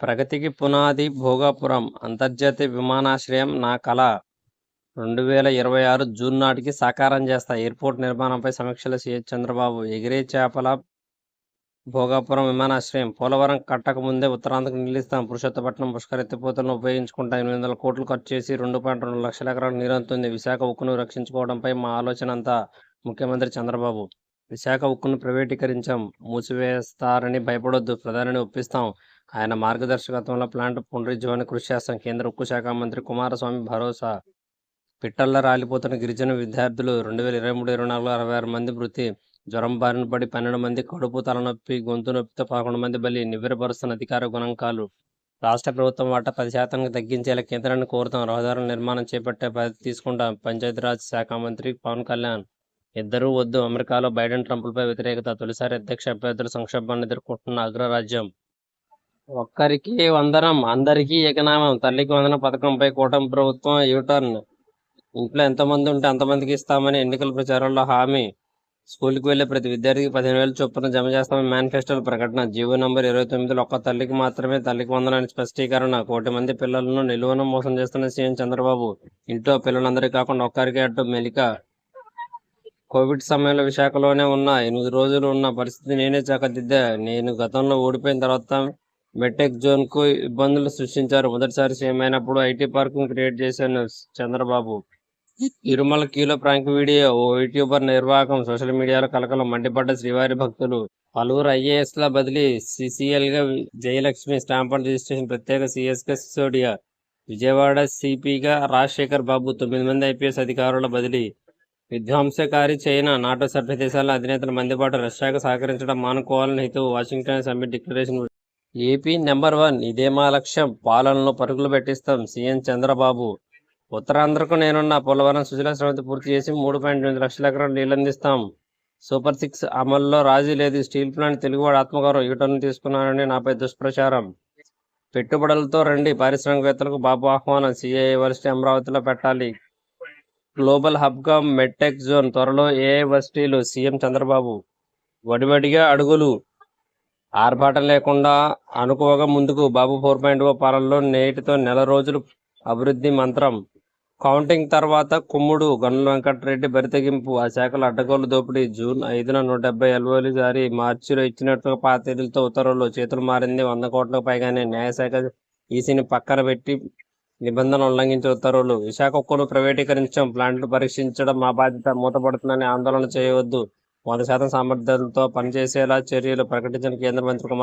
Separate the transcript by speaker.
Speaker 1: ప్రగతికి పునాది భోగాపురం అంతర్జాతీయ విమానాశ్రయం నా కల రెండు వేల ఇరవై ఆరు జూన్ నాటికి సాకారం చేస్తా. ఎయిర్పోర్ట్ నిర్మాణంపై సమీక్షలు సీఎం చంద్రబాబు. ఎగిరే చేపల భోగాపురం విమానాశ్రయం. పోలవరం కట్టక ముందే ఉత్తరాంధ్రకు నిలుస్తాం. పురుషోత్తపట్నం పుష్కర ఎత్తిపోతలను ఉపయోగించుకుంటాం. ఎనిమిది వందల కోట్లు ఖర్చు చేసి రెండు పాయింట్ రెండు లక్షల ఎకరాలకు నీరంతుంది విశాఖ ఉక్కును రక్షించుకోవడంపై మా ఆలోచన అంతా ముఖ్యమంత్రి చంద్రబాబు. విశాఖ ఉక్కును ప్రైవేటీకరించాం. మూసివేస్తారని భయపడొద్దు. ప్రధానిని ఒప్పిస్తాం. ఆయన మార్గదర్శకత్వంలో ప్లాంట్ పునరుజ్జీవాన్ని కృషి చేస్తాం. కేంద్ర ఉక్కు శాఖ మంత్రి కుమారస్వామి భరోసా. పిట్టల్లో రాలిపోతున్న గిరిజన విద్యార్థులు రెండు వేల ఇరవై మూడు ఇరవై నాలుగు అరవై ఆరు మంది మృతి. జ్వరం బారిన పడి పన్నెండు మంది కడుపు తలనొప్పి గొంతు నొప్పితో పదకొండు మంది బలి నివ్వెరపరుస్తున్న అధికార గణాంకాలు. రాష్ట్ర ప్రభుత్వం వాటా పది శాతానికి తగ్గించేలా కేంద్రాన్ని కోరుతాం. రహదారుల నిర్మాణం చేపట్టే బాధ్యత తీసుకుంటాం. పంచాయతీరాజ్ శాఖ మంత్రి పవన్ కళ్యాణ్. ఇద్దరూ వద్దు. అమెరికాలో బైడెన్ ట్రంప్లపై వ్యతిరేకత. తొలిసారి అధ్యక్ష అభ్యర్థుల సంక్షోభాన్ని ఎదుర్కొంటున్న అగ్రరాజ్యం. ఒక్కరికి వందనం అందరికీ ఏకనామం. తల్లికి వందన పథకంపై కూటమి ప్రభుత్వం యూటర్న్. ఇంట్లో ఎంతమంది ఉంటే అంతమందికి ఇస్తామని ఎన్నికల ప్రచారంలో హామీ. స్కూల్కి వెళ్ళే ప్రతి విద్యార్థికి పదిహేను వేలు చొప్పున జమ చేస్తామని మేనిఫెస్టోల ప్రకటన. జీవో నంబర్ ఇరవై తొమ్మిదిలో ఒక్క తల్లికి మాత్రమే తల్లికి వందనాన్ని స్పష్టీకరణ. కోటి మంది పిల్లలను నిలువన మోసం చేస్తున్న సీఎం చంద్రబాబు. ఇంట్లో పిల్లలందరికీ కాకుండా ఒక్కరికే అడ్డు మెలిక. కోవిడ్ సమయంలో విశాఖలోనే ఉన్న ఎనిమిది రోజులు ఉన్న పరిస్థితి నేనే చక్కదిద్దా నేను గతంలో ఓడిపోయిన తర్వాత మెటెక్ జోన్కు ఇబ్బందులు సృష్టించారు. మొదటిసారి సీఎం అయినప్పుడు ఐటీ పార్క్ క్రియేట్ చేశాను చంద్రబాబు. తిరుమల కీలో ప్రాంక్ వీడియో ఓ యూట్యూబర్ నిర్వాహకం సోషల్ మీడియాలో కలకలం మండిపడ్డ శ్రీవారి భక్తులు. పలువురు ఐఏఎస్ ల బదిలీ సిసిఎల్గా జయలక్ష్మి స్టాంప్ అండ్ రిజిస్ట్రేషన్ ప్రత్యేక సిఎస్కే సిసోడియా. విజయవాడ సిపిగా రాజశేఖర్ బాబు తొమ్మిది మంది ఐపీఎస్ అధికారుల బదిలీ. విధ్వంసకారి చైనా నాటో సభ్య దేశాల అధినేతల మందిపాటు రష్యాకు సహకరించడం మానుకోవాలని హితవు. Washington summit declaration AP number one ఇదే మా లక్ష్యం. పాలనలో పరుగులు పెట్టిస్తాం. సీఎం చంద్రబాబు. ఉత్తరాంధ్రకు నేనున్న పోలవరం సుజల శ్రవంతి పూర్తి చేసి మూడు పాయింట్ ఎనిమిది లక్షల ఎకరాలు నీళ్ళందిస్తాం. సూపర్ సిక్స్ అమల్లో రాజీ లేదు. స్టీల్ ప్లాంట్ తెలుగువాడు ఆత్మగౌరవం యూటర్న్ తీసుకున్నానని నాపై దుష్ప్రచారం. పెట్టుబడులతో రండి. పారిశ్రామికవేత్తలకు బాబు ఆహ్వానం. సిఐ వర్సిటీ అమరావతిలో పెట్టాలి. గ్లోబల్ హబ్గా మెట్టెక్ జోన్. త్వరలో ఏఐ వర్సిటీలు సీఎం చంద్రబాబు. వడివడిగా అడుగులు. ఆర్భాటం లేకుండా అనుకోగా ముందుకు బాబు ఫోర్ పాయింట్ ఓ పాలనలో నేటితో నెల రోజులు అభివృద్ధి మంత్రం. కౌంటింగ్ తర్వాత కుమ్ముడు గనుల వెంకటరెడ్డి బరితెగింపు. ఆ శాఖల అడ్డగోలు దోపిడీ. జూన్ ఐదున నూట డెబ్బై ఎల్ఓలు జారీ. మార్చిలో ఇచ్చినట్టుగా పాత తేదీలతో ఉత్తర్వులు చేతులు మారింది. వంద కోట్లకు పైగానే న్యాయశాఖ ఈసీని పక్కన పెట్టి నిబంధన ఉల్లంఘించే ఉత్తర్వులు. విశాఖ ఉక్కును ప్రైవేటీకరించడం ప్లాంట్లు పరీక్షించడం మా బాధ్యత. మూతపడుతుందని ఆందోళన చేయవద్దు. వంద శాతం సామర్థ్యంతో పనిచేసేలా చర్యలు ప్రకటించిన కేంద్ర మంత్రి కుమార్